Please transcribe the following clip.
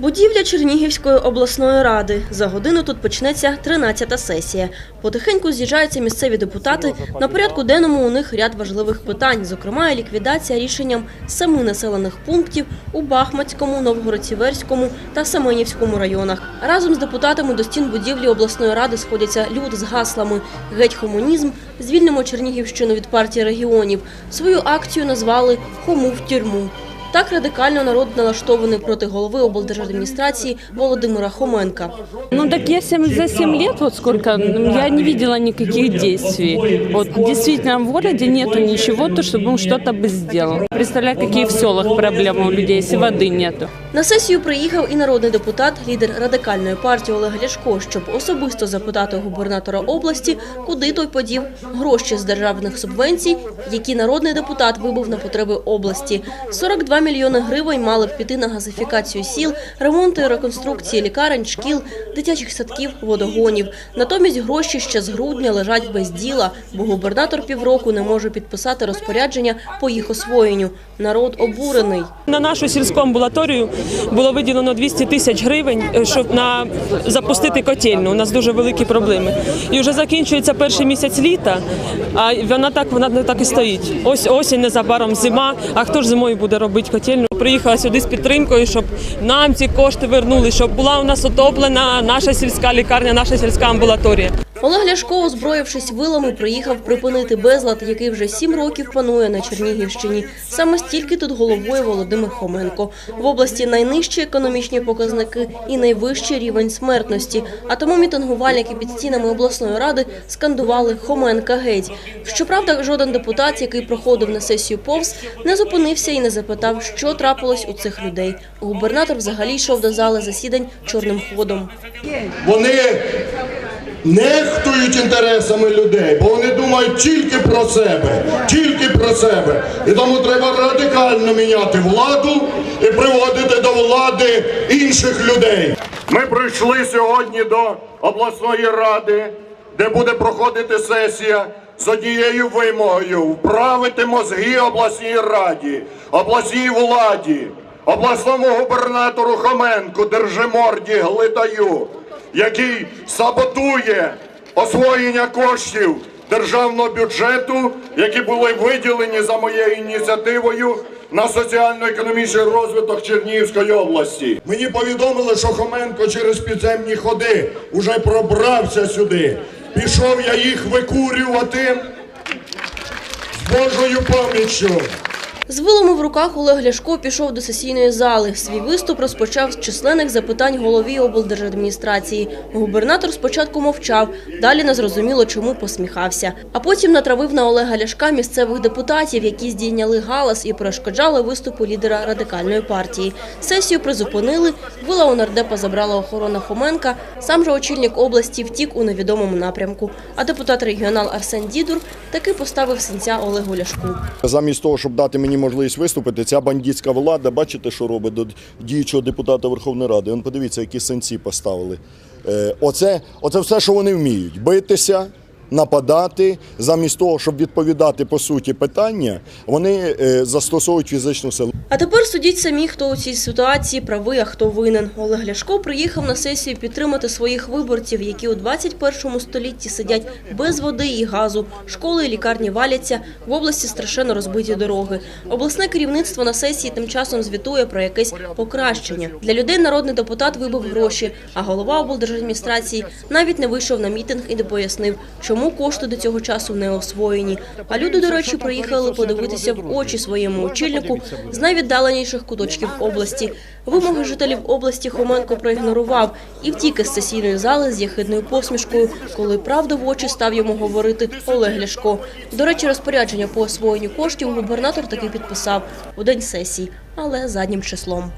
Будівля Чернігівської обласної ради. За годину тут почнеться 13-та сесія. Потихеньку з'їжджаються місцеві депутати. На порядку денному у них ряд важливих питань, зокрема ліквідація рішенням семи населених пунктів у Бахмацькому, Новгород-Сіверському та Семенівському районах. Разом з депутатами до стін будівлі обласної ради сходяться люди з гаслами «Геть комунізм», «Звільнимо Чернігівщину від партії регіонів». Свою акцію назвали «Хому в тюрму». Так радикально народ налаштований проти голови облдержадміністрації Володимира Хоменка. Ну так я семь- за 7 лет, вот сколько, м, я не видела никаких действий. Вот действительно в городе нету ничего, то чтобы он что-то бы сделал. Представляю, какие в селах проблемы у людей, если воды нету. На сесію приїхав і народний депутат, лідер радикальної партії Олег Ляшко, щоб особисто запитати губернатора області, куди той подів гроші з державних субвенцій, які народний депутат вибув на потреби області. 42 мільйони гривень мали б піти на газифікацію сіл, ремонти реконструкції лікарень, шкіл, дитячих садків, водогонів. Натомість гроші ще з грудня лежать без діла, бо губернатор півроку не може підписати розпорядження по їх освоєнню. Народ обурений. На нашу сільську амбулаторію було виділено 200 тисяч гривень, е, щоб на запустити котельну. У нас дуже великі проблеми. І вже закінчується перший місяць літа, а вона так вона так і стоїть. Ось осінь незабаром зима. А хто ж зимою буде робити котельну? Приїхала сюди з підтримкою, щоб нам ці кошти вернули, щоб була у нас отоплена наша сільська лікарня, наша сільська амбулаторія. Олег Ляшко, озброївшись вилами, приїхав припинити безлад, який вже сім років панує на Чернігівщині. Саме стільки тут головує Володимир Хоменко. В області найнижчі економічні показники і найвищий рівень смертності. А тому мітингувальники під стінами обласної ради скандували Хоменка геть. Щоправда, жоден депутат, який проходив на сесію повз, не зупинився і не запитав, що трапилось у цих людей. Губернатор взагалі йшов до зали засідань чорним ходом. Вони нехтують інтересами людей, бо вони думають тільки про себе, тільки про себе. І тому треба радикально міняти владу і приводити до влади інших людей. Ми прийшли сьогодні до обласної ради, де буде проходити сесія з однією вимогою вправити мозги обласній раді, обласній владі, обласному губернатору Хоменку, Держиморді, Глитаю який саботує освоєння коштів державного бюджету, які були виділені за моєю ініціативою на соціально-економічний розвиток Чернігівської області. Мені повідомили, що Хоменко через підземні ходи уже пробрався сюди. Пішов я їх викурювати з Божою поміччю. З вилами в руках Олег Ляшко пішов до сесійної зали. Свій виступ розпочав з численних запитань голові облдержадміністрації. Губернатор спочатку мовчав, далі незрозуміло чому посміхався. А потім натравив на Олега Ляшка місцевих депутатів, які здійняли галас і перешкоджали виступу лідера радикальної партії. Сесію призупинили, вила у нардепа забрала охорона Хоменка, сам же очільник області втік у невідомому напрямку. А депутат регіонал Арсен Дідур таки поставив синця Олегу Ляшку. Замість того, щоб дати мені можливість виступити, ця бандитська влада, бачите, що робить до діючого депутата Верховної Ради. Он подивіться, які синці поставили. Е, оце, оце все, що вони вміють: битися, нападати. Замість того, щоб відповідати по суті питання, вони е, застосовують фізичну силу. А тепер судіть самі, хто у цій ситуації правий, а хто винен. Олег Ляшко приїхав на сесію підтримати своїх виборців, які у 21 столітті сидять без води і газу. Школи і лікарні валяться, в області страшенно розбиті дороги. Обласне керівництво на сесії тим часом звітує про якесь покращення. Для людей народний депутат вибив гроші, а голова облдержадміністрації навіть не вийшов на мітинг і не пояснив, чому кошти до цього часу не освоєні. А люди, до речі, приїхали подивитися в очі своєму очільнику з найвіддаленіших куточків області. Вимоги жителів області Хоменко проігнорував і втік із сесійної зали з яхидною посмішкою, коли правду в очі став йому говорити Олег Ляшко. До речі, розпорядження по освоєнню коштів губернатор таки підписав у день сесії, але заднім числом.